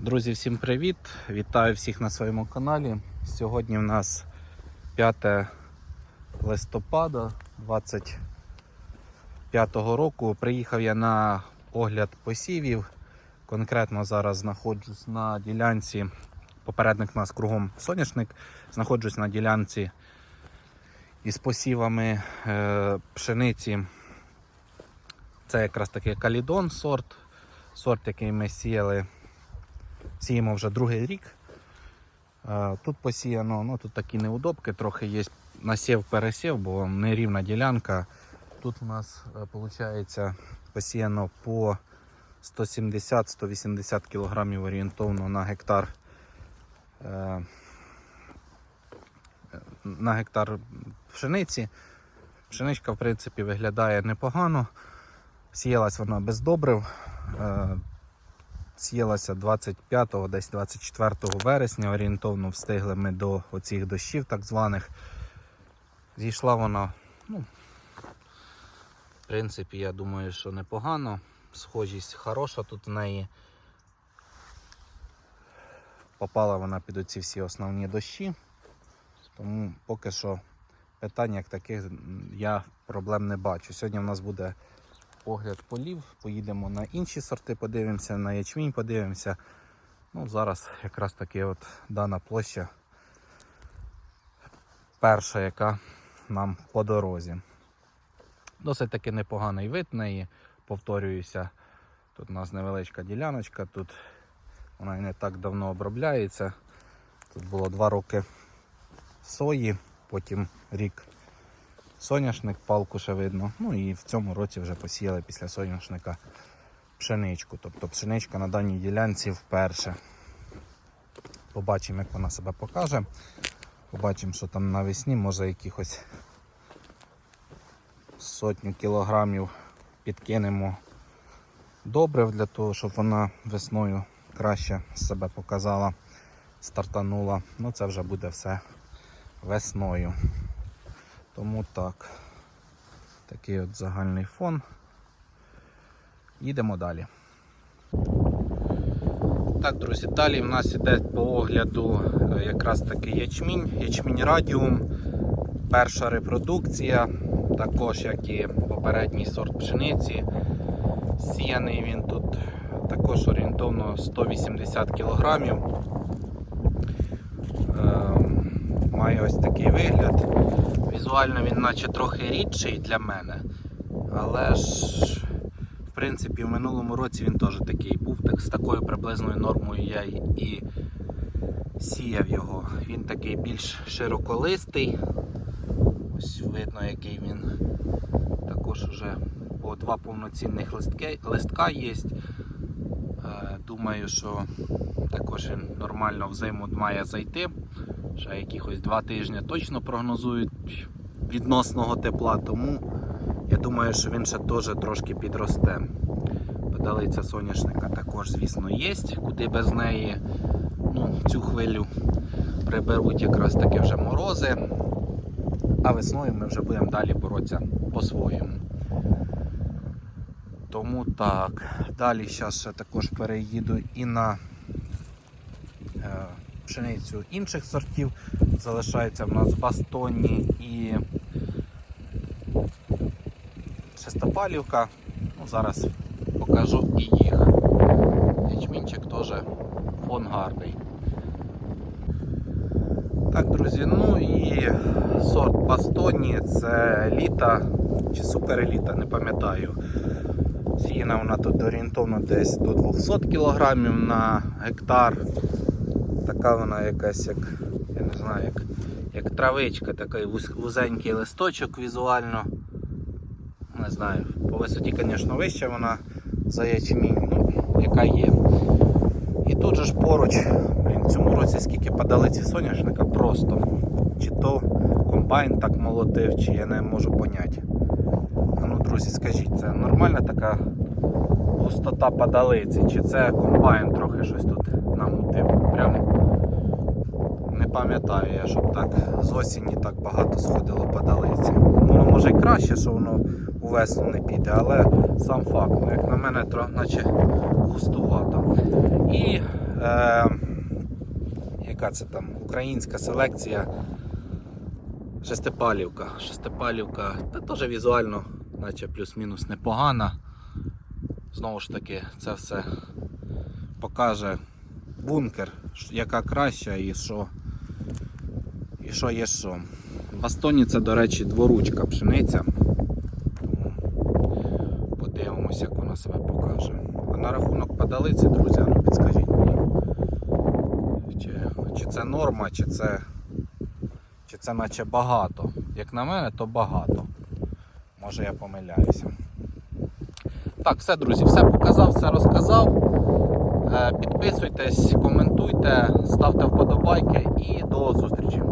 Друзі, всім привіт! Вітаю всіх на своєму каналі. Сьогодні в нас 5 листопада 25 року. Приїхав я на огляд посівів. Конкретно зараз знаходжусь на ділянці. Попередник у нас кругом соняшник. Знаходжусь на ділянці із посівами е, пшениці. Це якраз таки калідон сорт. Сорт, який ми сіяли Сіємо вже другий рік. Е, Тут посіяно, ну тут такі неудобки, трохи є насів пересів, бо нерівна ділянка. Тут у нас виходить посіяно по 170-180 кг орієнтовно на гектар. е, На гектар пшениці. Пшеничка, в принципі, виглядає непогано. Сіялась вона без добрив. Сіялася 25-го, десь 24 вересня, орієнтовно встигли ми до оцих дощів так званих. Зійшла вона, ну, в принципі, я думаю, що непогано. Схожість хороша тут в неї. Попала вона під оці всі основні дощі. Тому поки що питань як таких я проблем не бачу. Сьогодні в нас буде огляд полів, поїдемо на інші сорти, подивимося, на ячмінь подивимося. Ну, Зараз якраз таки от дана площа перша, яка нам по дорозі. Досить таки непоганий вид неї, повторююся. Тут у нас невеличка діляночка, тут вона не так давно обробляється. Тут було два роки сої, потім рік соняшник, палку ще видно. Ну і в цьому році вже посіяли після соняшника пшеничку. Тобто пшеничка на даній ділянці вперше. Побачимо, як вона себе покаже. Побачимо, що там навесні, може якихось сотню кілограмів підкинемо добрив для того, щоб вона весною краще себе показала, стартанула. Ну це вже буде все весною. Тому так. Такий от загальний фон. Їдемо далі. Так, друзі, далі в нас іде по огляду е, якраз таки ячмінь, ячмінь радіум, перша репродукція, також як і попередній сорт пшениці. Сіяний він тут також орієнтовно 180 кг. Має ось такий вигляд. Візуально він наче трохи рідший для мене, але ж в принципі в минулому році він теж такий був, так, з такою приблизною нормою я і, сіяв його. Він такий більш широколистий. Ось видно, який він також вже по два повноцінних листки, листка є. Думаю, що також він нормально в має зайти. Ще якихось два тижні точно прогнозують відносного тепла, тому я думаю, що він ще теж трошки підросте. Педалиця соняшника також, звісно, є, куди без неї ну, цю хвилю приберуть якраз таки вже морози. А весною ми вже будемо далі боротися по-своєму. Тому так, далі зараз ще також переїду і на пшеницю інших сортів. Залишається в нас бастонні і шестопалівка. Ну, Зараз покажу і їх. Ячмінчик теж фон гарний. Так, друзі, ну і сорт бастонні це літа чи супереліта, не пам'ятаю. Сіяна вона тут орієнтовно десь до 200 кг на гектар. Така вона якась як, я не знаю, як як травичка, такий вузенький листочок візуально. Не знаю, по висоті, звісно, вища вона за ячмінь, ну, яка є. І тут же ж поруч, блін, цьому році скільки падалиці соняшника просто. Чи то комбайн так молотив, чи я не можу поняти. Ну, друзі, скажіть, це нормальна така густота падалиці, чи це комбайн трохи щось тут намутив? Прям не пам'ятаю я, щоб так з осені так багато сходило падалиці. Воно може й краще, що воно у весну не піде, але сам факт, ну, як на мене, трохи наче густувато. І Е, яка це там? Українська селекція. Шестипалівка. Шестипалівка, та теж візуально, наче плюс-мінус непогана. Знову ж таки, це все покаже бункер, яка краща і що, і що є що. Бастоні це, до речі, дворучка пшениця. Тому подивимося, як вона себе покаже. А на рахунок падалиці, друзі, ну підскажіть мені. Чи, чи це норма, чи це, чи це наче багато. Як на мене, то багато. Може я помиляюся. Так, все, друзі, все показав, все розказав. Е, Підписуйтесь, коментуйте, ставте вподобайки і до зустрічі.